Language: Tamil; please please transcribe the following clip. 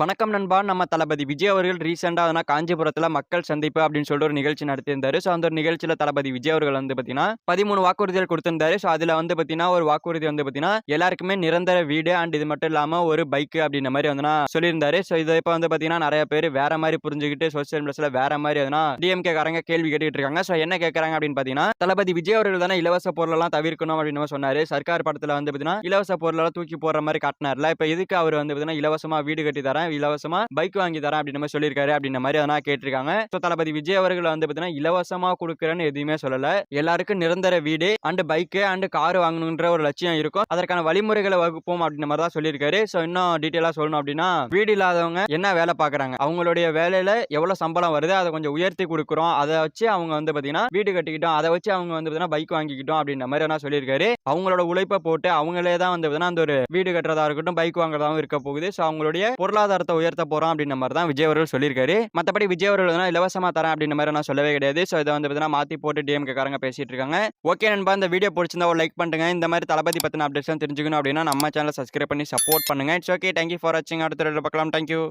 வணக்கம் நண்பா. நம்ம தளபதி விஜய் அவர்கள் ரீசெண்டாக அதனால் காஞ்சிபுரத்தில் மக்கள் சந்திப்பு அப்படின்னு சொல்லிட்டு ஒரு நிகழ்ச்சி நடத்தியிருந்தாரு. ஸோ அந்த ஒரு நிகழ்ச்சியில் தளபதி விஜய் அவர்கள் வந்து பார்த்தீங்கன்னா பதிமூணு வாக்குறுதிகள் கொடுத்திருந்தாரு. ஸோ அதில் வந்து பார்த்தீங்கன்னா ஒரு வாக்குறுதி வந்து பார்த்தீங்கன்னா எல்லாருக்குமே நிரந்தர வீடு அண்ட் இது மட்டும் இல்லாமல் ஒரு பைக்கு அப்படின்ற மாதிரி வந்து சொல்லியிருந்தாரு. ஸோ இதை இப்போ வந்து பார்த்தீங்கன்னா நிறைய பேர் வேற மாதிரி புரிஞ்சுக்கிட்டு சோசியல் மீடியாஸில் வேற மாதிரி எதுனா டிஎம்கே காரங்க கேள்வி கேட்டுட்டு இருக்காங்க. ஸோ என்ன கேட்குறாங்க அப்படின்னு பார்த்தீங்கன்னா தளபதி விஜய் அவர்கள் தானே இலவச பொருளெல்லாம் தவிர்க்கணும் அப்படின்னு சொன்னார் சொன்னாரு. சர்க்கார் படத்தில் வந்து பார்த்தீங்கன்னா இலவச பொருளெல்லாம் தூக்கி போடுற மாதிரி காட்டினார்ல. இப்போ இதுக்கு அவர் வந்து பார்த்தீங்கன்னா இலவசமாக வீடு கட்டி தரேன் இலவசமா. பைக் வாங்கி தரேன் அப்படின்னு மாதிரி சொல்லியிருக்காரு அப்படின்ற மாதிரி அதெல்லாம் கேட்டிருக்காங்க. ஸோ தளபதி விஜய் அவர்கள் வந்து பார்த்தீங்கன்னா இலவசமா கொடுக்குறேன்னு எதுவுமே சொல்லல. எல்லாருக்கும் நிரந்தர வீடு அண்ட் பைக்கு அண்ட் கார் வாங்கணுன்ற ஒரு லட்சியம் இருக்கும். அதற்கான வழிமுறைகளை வகுப்போம் அப்படின்ற மாதிரி தான் சொல்லியிருக்காரு. ஸோ இன்னும் டீட்டெயிலாக சொல்லணும் அப்படின்னா வீடு இல்லாதவங்க என்ன வேலை பார்க்குறாங்க அவங்களுடைய வேலையில எவ்வளோ சம்பளம் வருது? அதை கொஞ்சம் உயர்த்தி கொடுக்குறோம். அதை வச்சு அவங்க வந்து பார்த்தீங்கன்னா வீடு கட்டிக்கிட்டோம். அதை வச்சு அவங்க வந்து பார்த்தீங்கன்னா பைக் வாங்கிக்கிட்டோம் அப்படின்ற மாதிரி என்ன சொல்லியிருக்காரு. அவங்களோட உழைப்பை போட்டு அவங்களே தான் வந்து பார்த்தீங்கன்னா அந்த ஒரு வீடு கட்டுறதா இருக்கட்டும் பைக் வாங்குறதாவும் இருக்க போகுது. ஸோ அவங்களுடைய பொருளாதாரத்தை உயர்த்த போறோம் அப்படின்ற மாதிரி தான் விஜய் அவர்கள் சொல்லியிருக்காரு. மற்றபடி விஜய் அவர்கள் வந்து இலவசமா தரேன் அப்படின்ற மாதிரி நான் சொல்லவே கிடையாது. ஸோ இதை வந்து பார்த்தீங்கன்னா மாத்தி போட்டு டிஎம்கே காரங்க பேசிட்டு இருக்காங்க. ஓகே நண்பா இந்த வீடியோ பிடிச்சிருந்தா ஒரு லைக் பண்ணுங்க. இந்த மாதிரி தளபதி பத்தின அப்டேட்ஸ் தெரிஞ்சுக்கணும் அப்படின்னா நம்ம சேனலை சப்ஸ்கிரைப் பண்ணி சப்போர்ட் பண்ணுங்க. இட்ஸ் ஓகே தேங்க்யூ ஃபார் வாட்சிங் அடுத்த பார்க்கலாம். தேங்க்யூ